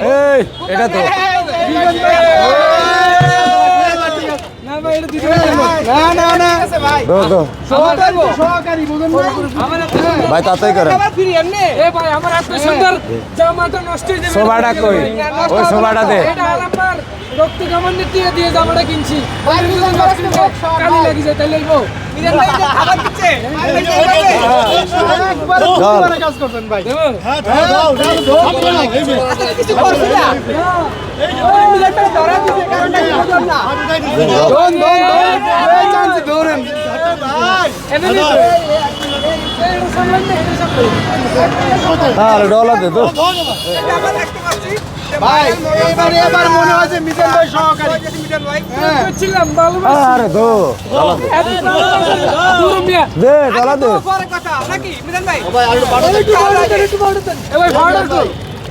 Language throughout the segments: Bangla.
এই এটা তো না ভাই এটা দিতে না না না দো দো সহকারী বুঝুন ভাই তাতেই করেন এ ভাই আমার এত সুন্দর জামাটা নষ্ট হয়ে যাবে সোবাটা কই ওই সোবাটা দে এটা আমার রক্ত কামানের দিয়ে দিয়ে জামাটা কিনছি হয়ে কালি লাগি যায় তাই লাগবো কিছু করছি না আর ডলা দে তো ভাই এবার এবার মনে হয় যে মিজান ভাই সহকারী মিজান ভাই হ্যাঁ ছিলাম ভালোবাসি আরে দো ডলা দে দূর মিয়া দে ডলা দে পরে কথা নাকি মিজান ভাই একটু বড় দেন একটু বড় দেন এ ভাই ভাড়া কই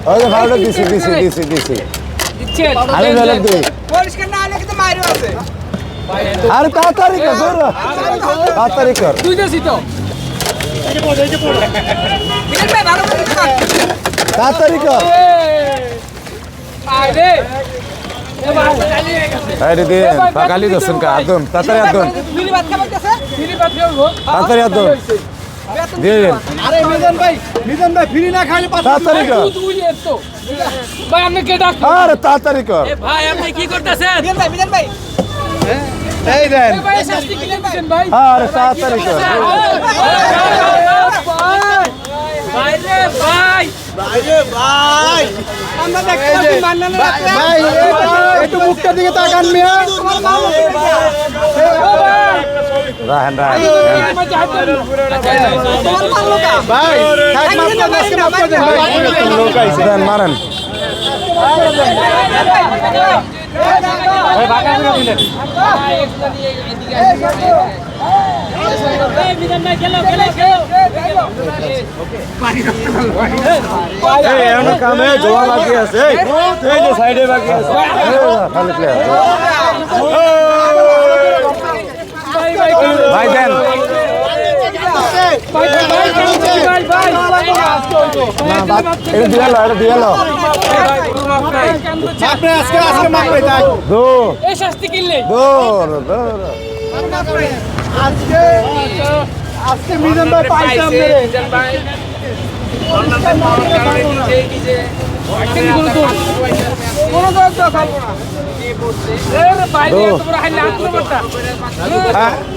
ওই যে ভাড়া দিছি দিছি দিছি দিছি দিচ্ছেন আমি বেলা দে পরিষ্কার না হলে কিন্তু মাইরও আছে আরে তাড়াতাড়ি কর দূর তাড়াতাড়ি কর। তুই যাসি তো। তাড়াতাড়ি কর। আরে। দে পাকালি দছন কা আদম তাড়াতাড়ি আদম তাড়াতাড়ি আদম আরে মিজান ভাই মিজান ভাই ফিরি না খাইলে তাড়াতাড়ি কর। ভাই আপনি কে আরে তাড়াতাড়ি কর। ভাই আপনি কি করতেছেন? মিজান ভাই মিজান ভাই। এই দেন এ ভাই শাস্তি কি দিচ্ছেন ভাই আরে তাড়াতাড়ি কর ভাই রে ভাই আমরা দেখতে পাচ্ছি মান্নানের রাতে ভাই একটু মুখটা দিকে তাকান মিয়া রাহেন রাহেন তোমার ভালো কা ভাই থাক মাফ করে দেন মাফ করে দেন ভাই লোক আইছে দেন মারেন এই এমন কামে জোয়া বাকি আছে সাইডে বাকি আছে খালি প্লেয়ার ভাই দেন না বাদ এটা দিয়ে লো এটা দিয়ে লো। আপনি আজকে আজকে মাফ করে দেন দো এই শাস্তি কিনলে। দৌড় দৌড় আজকে আজকে মিজান ভাই পাইছে আপনারে। কোনো দরদ খাব না। দো হ্যাঁ। হ্যাঁ তো খা দোস্ত দোস্ত দাঁত মে জ্বালা কাম করতে করতে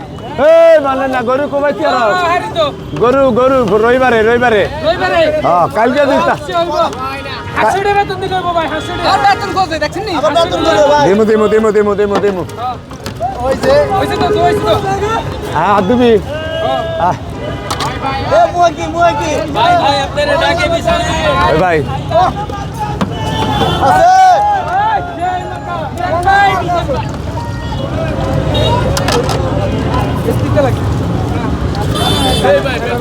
এই মানে না গরু কমাইতে রস গরু গরু রবিবারে রবিবারে। হ্যাঁ কালকে দিতা আর দিমু দিমু দিমু দিমু দিমু দিমু। ওই হ্যাঁ দিবি? ওই ভাই Hey, baby.